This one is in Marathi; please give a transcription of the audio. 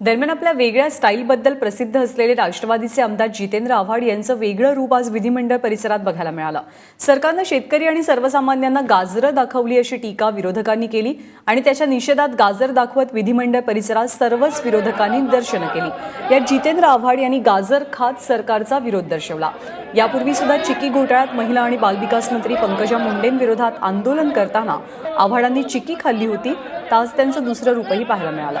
दरम्यान आपल्या वेगळ्या स्टाईलबद्दल प्रसिद्ध असलेले राष्ट्रवादीचे आमदार जितेंद्र आव्हाड यांचं वेगळं रूप आज विधिमंडळ परिसरात बघायला मिळालं. सरकारनं शेतकरी आणि सर्वसामान्यांना गाजरं दाखवली अशी टीका विरोधकांनी केली आणि त्याच्या निषेधात गाजर दाखवत विधिमंडळ परिसरात सर्वच विरोधकांनी निदर्शनं केली. यात जितेंद्र आव्हाड यांनी गाजर खात सरकारचा विरोध दर्शवला. यापूर्वी सुद्धा चिकी घोटाळ्यात महिला आणि बालविकास मंत्री पंकजा मुंडेंविरोधात आंदोलन करताना आव्हाडांनी चिकी खाल्ली होती तर आज त्यांचं दुसरं रूपही पाहायला मिळालं.